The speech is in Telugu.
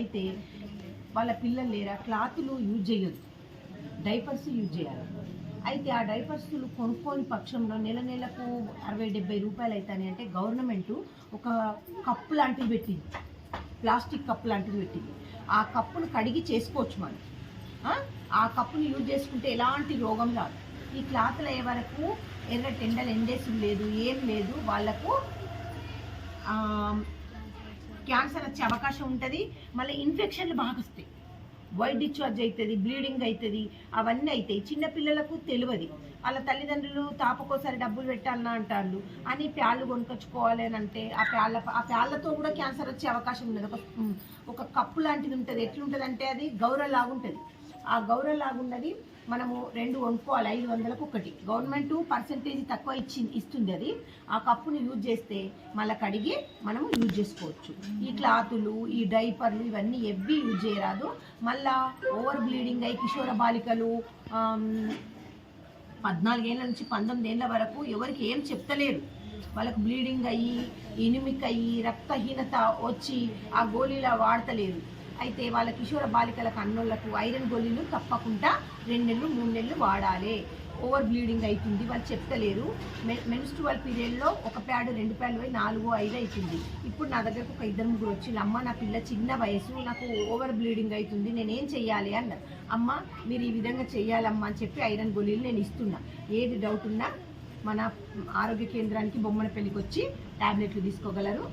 అయితే వాళ్ళ పిల్లలు లేరా? క్లాతులు యూజ్ చేయొద్దు. డైపర్స్ యూజ్ చేయాలి. అయితే ఆ డైపర్స్లు కొనుక్కోని పక్షంలో నెల నెలకు అరవై డెబ్బై రూపాయలు అవుతాయి అంటే గవర్నమెంట్ ఒక కప్పు లాంటిది పెట్టింది. ప్లాస్టిక్ కప్పు లాంటిది పెట్టింది. ఆ కప్పును కడిగి చేసుకోవచ్చు మనం. ఆ? కప్పును యూజ్ చేసుకుంటే ఎలాంటి రోగం రాదు. ఈ క్లాత్లు అయ్యే వరకు ఎర్ర టెండలు ఎండేసి లేదు ఏం లేదు వాళ్ళకు క్యాన్సర్ వచ్చే అవకాశం ఉంటుంది. మళ్ళీ ఇన్ఫెక్షన్లు బాగా వస్తాయి. వైట్ డిశ్చార్జ్ అవుతుంది బ్లీడింగ్ అవుతుంది అవన్నీ అవుతాయి చిన్నపిల్లలకు తెలియదు. వాళ్ళ తల్లిదండ్రులు తాపకోసారి డబ్బులు పెట్టాలన్నా అంటారు అని ప్యాళ్ళు కొనుకొచ్చుకోవాలి అని అంటే ఆ ప్యాళ్ళ ఆ ప్యాళ్ళతో కూడా క్యాన్సర్ వచ్చే అవకాశం ఉన్నది. ఒక ఒక కప్పు లాంటిది ఉంటుంది. ఎట్లుంటుంది అంటే అది గౌరవ లాగుంటుంది ఆ గౌరవ లాగున్నది మనము రెండు వండుకోవాలి ఐదు వందలకు ఒకటి. గవర్నమెంట్ పర్సంటేజ్ తక్కువ ఇచ్చి ఇస్తుంది అది ఆ కప్పుని యూజ్ చేస్తే మళ్ళీ కడిగి మనం యూజ్ చేసుకోవచ్చు. ఈ క్లాతులు ఈ డైపర్లు ఇవన్నీ ఎవ్వి యూజ్ చేయరాదు. మళ్ళా ఓవర్ బ్లీడింగ్ అయి కిషోర బాలికలు పద్నాలుగేళ్ళ నుంచి పంతొమ్మిది ఏళ్ళ వరకు ఎవరికి ఏం చెప్తలేరు. వాళ్ళకు బ్లీడింగ్ అయ్యి ఇనిమిక్ అయ్యి రక్తహీనత వచ్చి ఆ గోళీలా వాడతలేదు అయితే వాళ్ళ కిషోర బాలికలకు అన్నోళ్ళకు ఐరన్ గోళీలు తప్పకుండా రెండు నెలలు మూడు నెలలు వాడాలి. ఓవర్ బ్లీడింగ్ అవుతుంది వాళ్ళు చెప్తలేరు. మెన్స్ట్రువల్ పీరియడ్లో ఒక ప్యాడ్ రెండు ప్యాడ్లు పోయి నాలుగు ఐదు అవుతుంది ఇప్పుడు నా దగ్గరకు ఒక ఇద్దరు ముగ్గురు వచ్చి అమ్మ నా పిల్ల చిన్న వయసు నాకు ఓవర్ బ్లీడింగ్ అవుతుంది నేనేం చెయ్యాలి? అన్నారు. అమ్మ మీరు ఈ విధంగా చెయ్యాలమ్మా అని చెప్పి ఐరన్ గోళీలు నేను ఇస్తున్నా. ఏది డౌట్ ఉన్నా మన ఆరోగ్య కేంద్రానికి బొమ్మల పెళ్ళికి వచ్చి టాబ్లెట్లు తీసుకోగలరు.